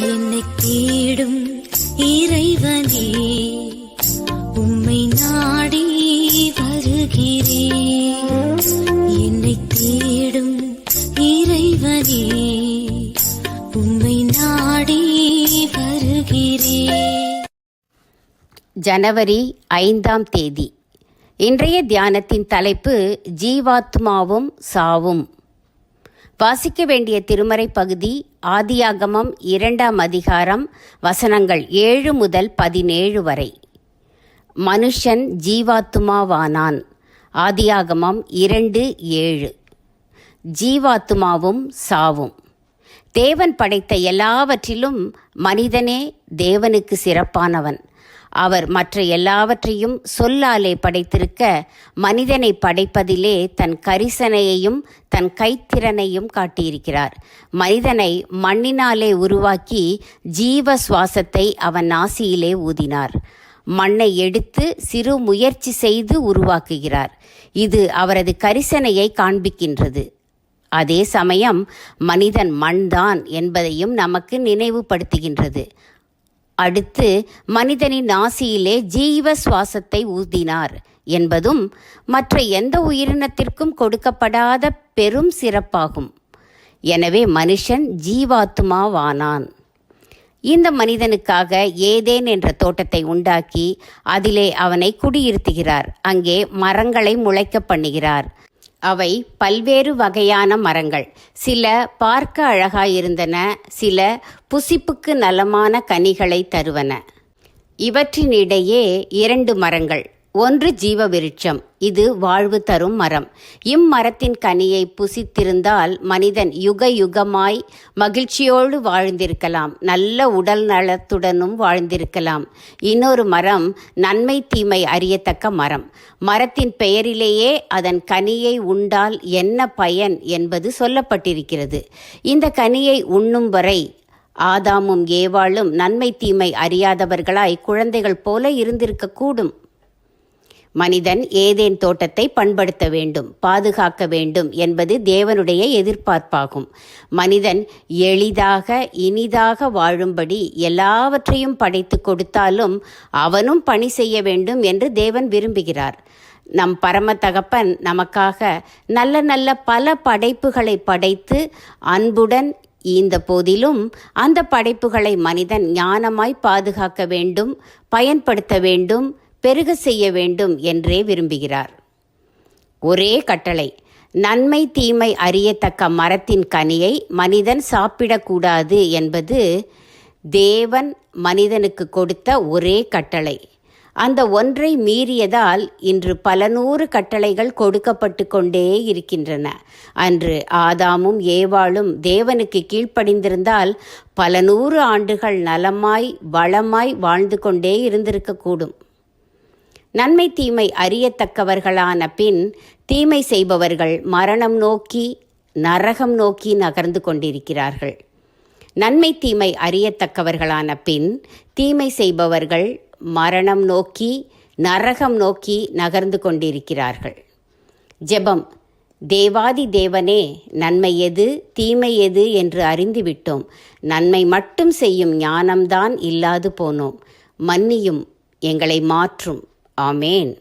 என்னை தேடும் இறைவனே உம்மை நாடி வருகிறேன். என்னை தேடும் இறைவனே உம்மை நாடி வருகிறேன். ஜனவரி ஐந்தாம் தேதி. இன்றைய தியானத்தின் தலைப்பு ஜீவாத்மாவும் சாவும். வாசிக்க வேண்டிய திருமறை பகுதி ஆதியாகமம் இரண்டாம் அதிகாரம் வசனங்கள் ஏழு முதல் பதினேழு வரை. மனுஷன் ஜீவாத்துமாவானான். ஆதியாகமம் இரண்டு ஏழு. ஜீவாத்துமாவும் சாவும். தேவன் படைத்த எல்லாவற்றிலும் மனிதனே தேவனுக்கு சிறப்பானவன். அவர் மற்ற எல்லாவற்றையும் சொல்லாலே படைத்திருக்க மனிதனை படைப்பதிலே தன் கரிசனையையும் தன் கைத்திறனையும் காட்டியிருக்கிறார். மனிதனை மண்ணினாலே உருவாக்கி ஜீவ சுவாசத்தை அவன் நாசியிலே ஊதினார். மண்ணை எடுத்து சிறு முயற்சி செய்து உருவாக்குகிறார். இது அவரது கரிசனையை காண்பிக்கின்றது. அதே சமயம் மனிதன் மண்தான் என்பதையும் நமக்கு நினைவுபடுத்துகின்றது. அடுத்து மனிதனின் நாசியிலே ஜீவ சுவாசத்தை ஊதினார் என்பதும் மற்ற எந்த உயிரினத்திற்கும் கொடுக்கப்படாத பெரும் சிறப்பாகும். எனவே மனுஷன் ஜீவாத்மாவானான். இந்த மனிதனுக்காக ஏதேன் என்ற தோட்டத்தை உண்டாக்கி அதிலே அவனை குடியிருத்துகிறார். அங்கே மரங்களை முளைக்க பண்ணுகிறார். அவை பல்வேறு வகையான மரங்கள். சில பார்க்க அழகாயிருந்தன சில புசிப்புக்கு நலமான கனிகளை தருவன. இவற்றினிடையே இரண்டு மரங்கள். ஒன்று ஜீவ விருட்சம் இது வாழ்வு தரும் மரம். இம்மரத்தின் கனியை புசித்திருந்தால் மனிதன் யுக யுகமாய் மகிழ்ச்சியோடு வாழ்ந்திருக்கலாம். நல்ல உடல் நலத்துடனும் வாழ்ந்திருக்கலாம். இன்னொரு மரம் நன்மை தீமை அறியத்தக்க மரம். மரத்தின் பெயரிலேயே அதன் கனியை உண்டால் என்ன பயன் என்பது சொல்லப்பட்டிருக்கிறது. இந்த கனியை உண்ணும் வரை ஆதாமும் ஏவாளும் நன்மை தீமை அறியாதவர்களாய் குழந்தைகள் போல இருந்திருக்கக்கூடும். மனிதன் ஏதேன் தோட்டத்தை பண்படுத்த வேண்டும் பாதுகாக்க வேண்டும் என்பது தேவனுடைய எதிர்பார்ப்பாகும். மனிதன் எளிதாக இனிதாக வாழும்படி எல்லாவற்றையும் படைத்து கொடுத்தாலும் அவனும் பணி செய்ய வேண்டும் என்று தேவன் விரும்புகிறார். நம் பரம தகப்பன் நமக்காக நல்ல நல்ல பல படைப்புகளை படைத்து அன்புடன் ஈந்த போதிலும் அந்த படைப்புகளை மனிதன் ஞானமாய் பாதுகாக்க வேண்டும் பயன்படுத்த வேண்டும் பெருக செய்ய வேண்டும் என்றே விரும்புகிறார். ஒரே கட்டளை நன்மை தீமை அறியத்தக்க மரத்தின் கனியை மனிதன் சாப்பிடக்கூடாது என்பது தேவன் மனிதனுக்கு கொடுத்த ஒரே கட்டளை. அந்த ஒன்றை மீறியதால் இன்று பல நூறு கட்டளைகள் கொடுக்கப்பட்டு கொண்டே இருக்கின்றன. அன்று ஆதாமும் ஏவாளும் தேவனுக்கு கீழ்ப்படிந்திருந்தால் பல நூறு ஆண்டுகள் நலமாய் வளமாய் வாழ்ந்து கொண்டே இருந்திருக்கக்கூடும். நன்மை தீமை அறியத்தக்கவர்களான பின் தீமை செய்பவர்கள் மரணம் நோக்கி நரகம் நோக்கி நகர்ந்து கொண்டிருக்கிறார்கள். நன்மை தீமை அறியத்தக்கவர்களான பின் தீமை செய்பவர்கள் மரணம் நோக்கி நரகம் நோக்கி நகர்ந்து கொண்டிருக்கிறார்கள். ஜெபம். தேவாதி தேவனே நன்மை எது தீமை எது என்று அறிந்துவிட்டோம். நன்மை மட்டும் செய்யும் ஞானம்தான் இல்லாது போனோம். மன்னியும் எங்களை மாற்றும். ஆமேன்